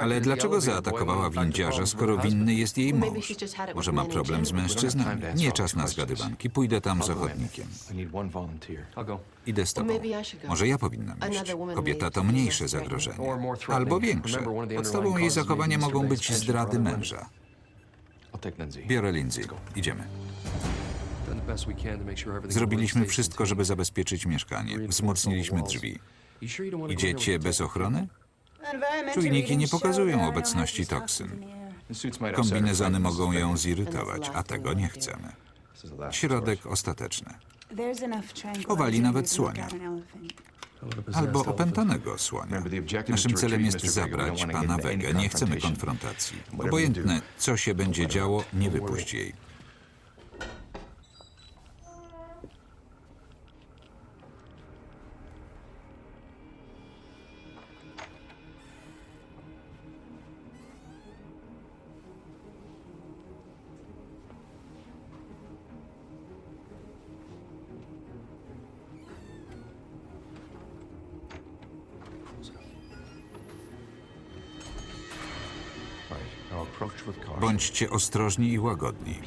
Ale dlaczego zaatakowała windziarza, skoro winny jest jej mąż? Może ma problem z mężczyznami? Nie czas na zgadywanki. Pójdę tam z ochotnikiem. Idę z tobą. Może ja powinnam iść. Kobieta to mniejsze zagrożenie. Albo większe. Podstawą jej zachowania mogą być zdrady męża. Biorę Lindsay. Idziemy. Zrobiliśmy wszystko, żeby zabezpieczyć mieszkanie. Wzmocniliśmy drzwi. Idziecie bez ochrony? Czujniki nie pokazują obecności toksyn. Kombinezony mogą ją zirytować, a tego nie chcemy. Środek ostateczny. Chowali nawet słonia. Albo opętanego słonia. Naszym celem jest zabrać pana Wegę. Nie chcemy konfrontacji. Obojętne, co się będzie działo, nie wypuść jej. Bądźcie ostrożni i łagodni.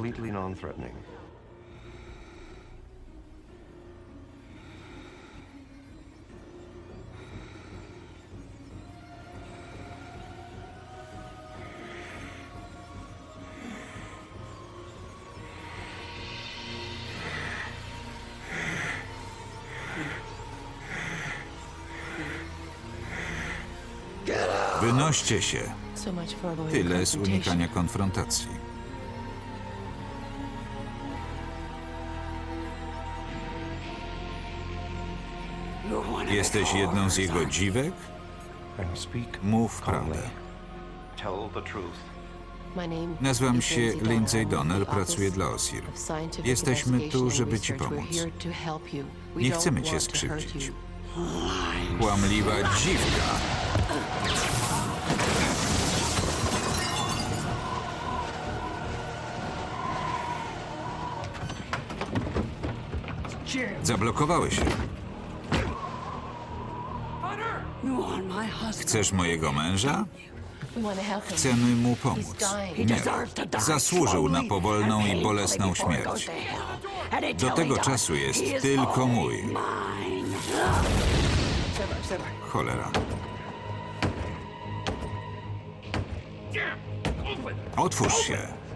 Wynoście się. Tyle z unikania konfrontacji. Jesteś jedną z jego dziwek? Mów prawdę. Nazywam się Lindsay Donnell, pracuję dla OSIR. Jesteśmy tu, żeby ci pomóc. Nie chcemy cię skrzywdzić. Kłamliwa dziwka. Zablokowały się. Chcesz mojego męża? Chcemy mu pomóc. Nie. Zasłużył na powolną i bolesną śmierć. Do tego czasu jest tylko mój. Cholera. Otwórz się.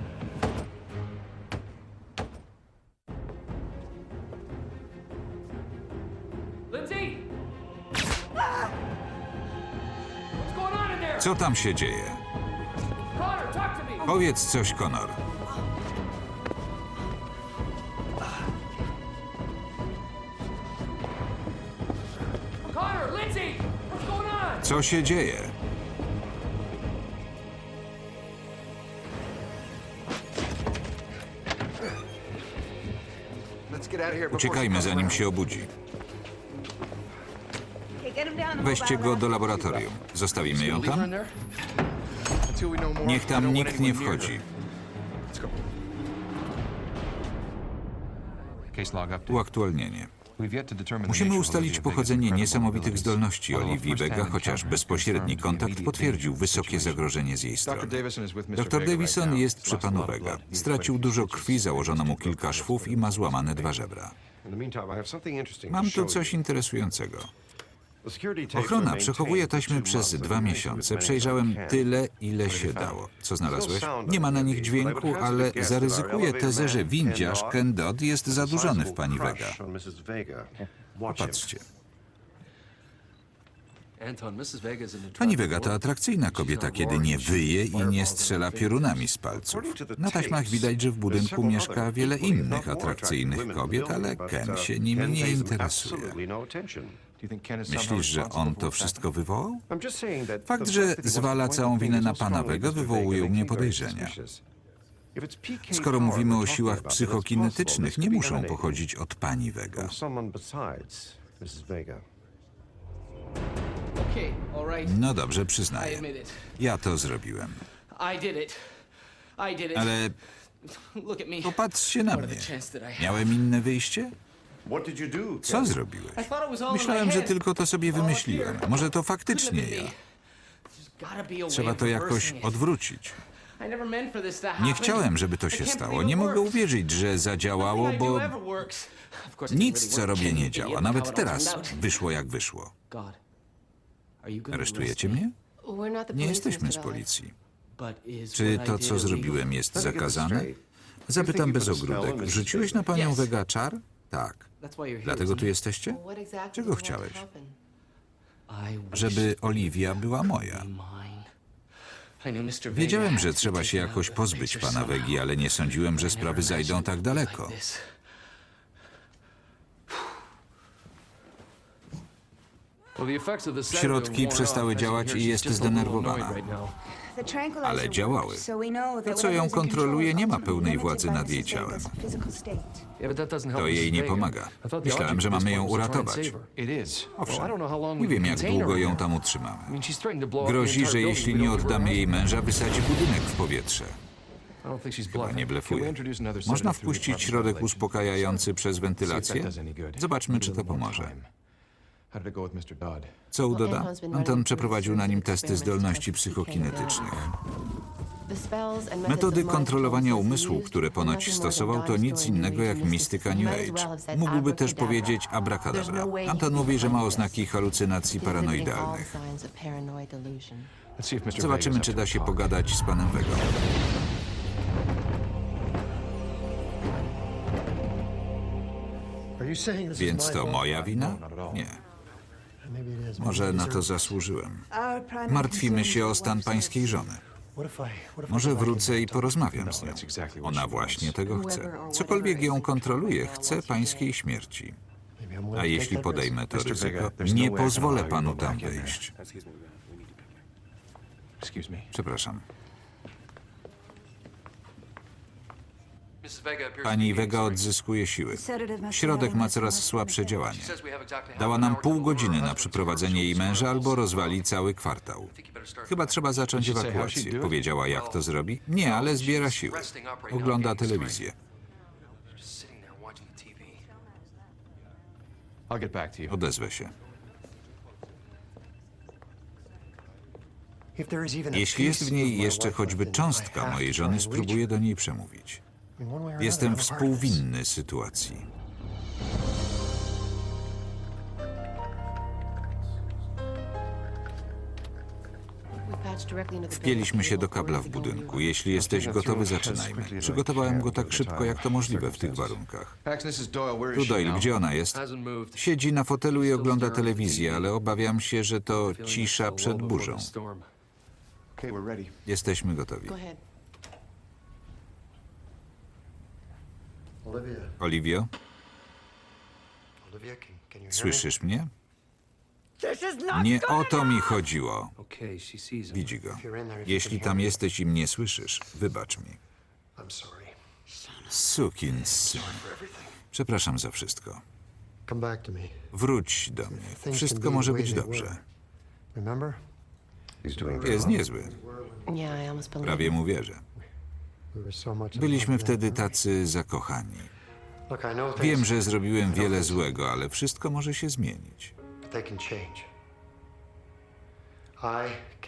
Co tam się dzieje? Powiedz coś, Conor. Co się dzieje? Uciekajmy, zanim się obudzi. Weźcie go do laboratorium. Zostawimy ją tam? Niech tam nikt nie wchodzi. Uaktualnienie. Musimy ustalić pochodzenie niesamowitych zdolności. Oliwii Vega, chociaż bezpośredni kontakt potwierdził wysokie zagrożenie z jej strony. Dr Davison jest przy panu Vega. Stracił dużo krwi, założono mu kilka szwów i ma złamane dwa żebra. Mam tu coś interesującego. Ochrona przechowuje taśmy przez dwa miesiące. Przejrzałem tyle, ile się dało. Co znalazłeś? Nie ma na nich dźwięku, ale zaryzykuję tezę, że windziarz Ken Dodd jest zadłużony w pani Vega. Crush on Mrs. Vega. Watch him. Patrzcie. Anton, Mrs. Vega is an Pani Vega to atrakcyjna kobieta, kiedy nie wyje i nie strzela piorunami z palców. Na taśmach widać, że w budynku mieszka wiele innych atrakcyjnych kobiet, ale Ken się nimi nie interesuje. Myślisz, że on to wszystko wywołał? Fakt, że zwala całą winę na pana Vega, wywołuje u mnie podejrzenia. Skoro mówimy o siłach psychokinetycznych, nie muszą pochodzić od pani Vega. No dobrze, przyznaję. Ja to zrobiłem. Ale popatrzcie na mnie. Miałem inne wyjście? Co zrobiłeś? Myślałem, że tylko to sobie wymyśliłem. Może to faktycznie ja. Trzeba to jakoś odwrócić. Nie chciałem, żeby to się stało. Nie mogę uwierzyć, że zadziałało, bo nic, co robię, nie działa. Nawet teraz wyszło jak wyszło. Aresztujecie mnie? Nie jesteśmy z policji. Czy to, co zrobiłem, jest zakazane? Zapytam bez ogródek. Rzuciłeś na panią. Vega czar? Tak. Dlatego tu jesteście? Czego chciałeś? Żeby Oliwia była moja. Wiedziałem, że trzeba się jakoś pozbyć pana Wegi, ale nie sądziłem, że sprawy zajdą tak daleko. Środki przestały działać i jest zdenerwowana. Ale działały. To, co ją kontroluje, nie ma pełnej władzy nad jej ciałem. To jej nie pomaga. Myślałem, że mamy ją uratować. Owszem, nie wiem, jak długo ją tam utrzymamy. Grozi, że jeśli nie oddamy jej męża, wysadzi budynek w powietrze. Chyba nie blefuje. Można wpuścić środek uspokajający przez wentylację? Zobaczmy, czy to pomoże. Co u Doda? Anton przeprowadził na nim testy zdolności psychokinetycznych. Metody kontrolowania umysłu, które ponoć stosował, to nic innego jak mistyka. New Age. Mógłby też abracadabra. powiedzieć abracadabra. no he Anton mówi, że ma oznaki halucynacji paranoidalnych. Zobaczymy, czy da się pogadać z panem Wegą. Więc to moja wina? Nie. Może na to zasłużyłem. Martwimy się o stan pańskiej żony. Może wrócę i porozmawiam z nią. Ona właśnie tego chce. Cokolwiek ją kontroluje, chce pańskiej śmierci. A jeśli podejmę to ryzyko, nie pozwolę panu tam me. Przepraszam. Pani Vega odzyskuje siły. Środek ma coraz słabsze działanie. Dała nam pół godziny na przyprowadzenie jej męża albo rozwali cały kwartał. Chyba trzeba zacząć ewakuację. Powiedziała, jak to zrobi? Nie, ale zbiera siły. Ogląda telewizję. Odezwę się. Jeśli Jeśli jest w niej jeszcze choćby cząstka mojej żony, spróbuję do niej przemówić. Jestem współwinny sytuacji. Wpięliśmy się do kabla w budynku. Jeśli jesteś gotowy, zaczynajmy. Przygotowałem go tak szybko, jak to możliwe w tych warunkach. Tu Doyle, gdzie ona jest? Siedzi na fotelu i ogląda telewizję, ale obawiam się, że to cisza przed burzą. Jesteśmy gotowi. Go ahead. Oliwio, słyszysz mnie? Nie o to mi chodziło. Widzi go. Jeśli tam jesteś i mnie słyszysz, wybacz mi. Sukin syn. Przepraszam za wszystko. Wróć do mnie. Wszystko może być dobrze. Jest niezły. Prawie mu wierzę. Byliśmy wtedy tacy zakochani. Wiem, że zrobiłem wiele złego, ale wszystko może się zmienić.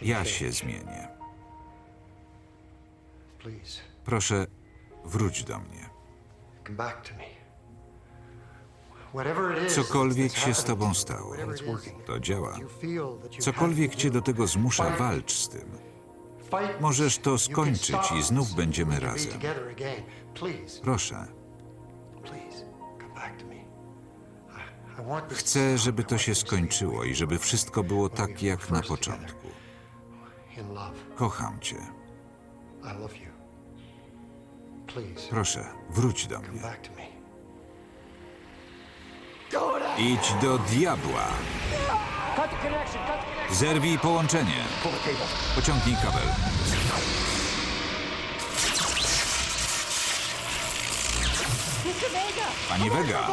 Ja się zmienię. Proszę, wróć do mnie. Cokolwiek się z tobą stało, to działa. Cokolwiek cię do tego zmusza, walcz z tym. Możesz to skończyć i znów będziemy razem. Proszę, chcę, żeby to się skończyło i żeby wszystko było tak jak na początku. Kocham cię. Proszę, wróć do mnie. Idź do diabła. Zerwij połączenie. Pociągnij kabel. Pani Vega!